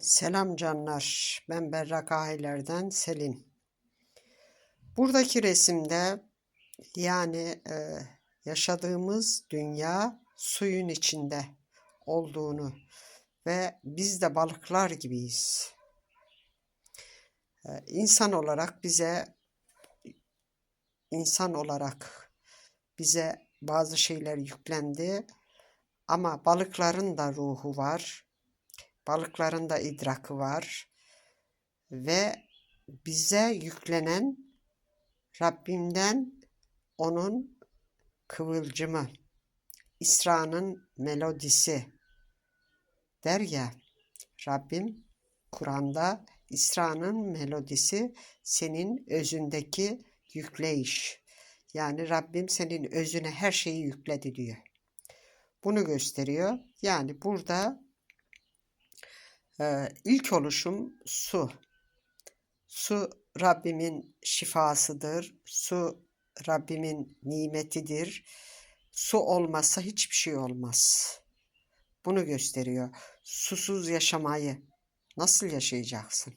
Selam canlar. Ben Berrak Ahiler'den Selin. Buradaki resimde yani e, yaşadığımız dünya suyun içinde olduğunu ve biz de balıklar gibiyiz. E, insan olarak bize insan olarak bize bazı şeyler yüklendi ama balıkların da ruhu var balıkların da idrakı var ve bize yüklenen Rabbimden onun kıvılcımı, İsra'nın melodisi der ya Rabbim Kur'an'da İsra'nın melodisi senin özündeki yükleyiş. Yani Rabbim senin özüne her şeyi yükledi diyor. Bunu gösteriyor. Yani burada ee, ilk oluşum su. Su Rabbimin şifasıdır. Su Rabbimin nimetidir. Su olmazsa hiçbir şey olmaz. Bunu gösteriyor. Susuz yaşamayı nasıl yaşayacaksın?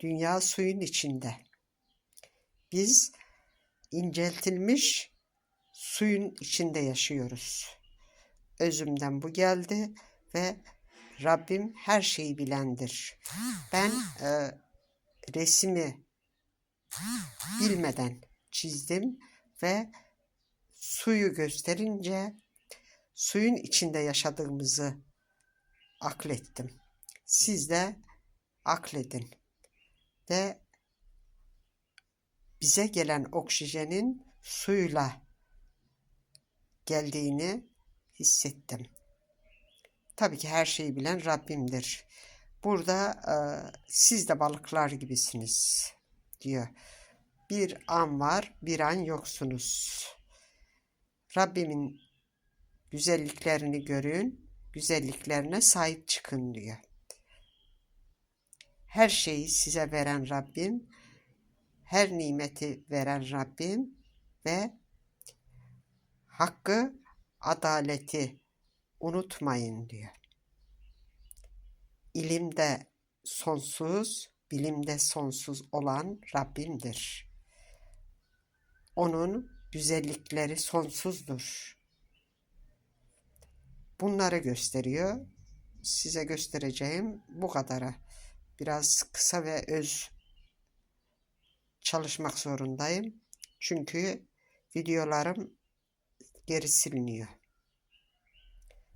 Dünya suyun içinde. Biz inceltilmiş suyun içinde yaşıyoruz. Özümden bu geldi ve Rabbim her şeyi bilendir. Ben e, resmi bilmeden çizdim ve suyu gösterince suyun içinde yaşadığımızı aklettim. Siz de akledin ve bize gelen oksijenin suyla geldiğini hissettim. Tabii ki her şeyi bilen Rabbimdir. Burada e, siz de balıklar gibisiniz diyor. Bir an var, bir an yoksunuz. Rabbimin güzelliklerini görün, güzelliklerine sahip çıkın diyor. Her şeyi size veren Rabbim, her nimeti veren Rabbim ve hakkı, adaleti, unutmayın diyor. İlimde sonsuz, bilimde sonsuz olan Rabbimdir. Onun güzellikleri sonsuzdur. Bunları gösteriyor. Size göstereceğim bu kadara. Biraz kısa ve öz çalışmak zorundayım. Çünkü videolarım geri siliniyor.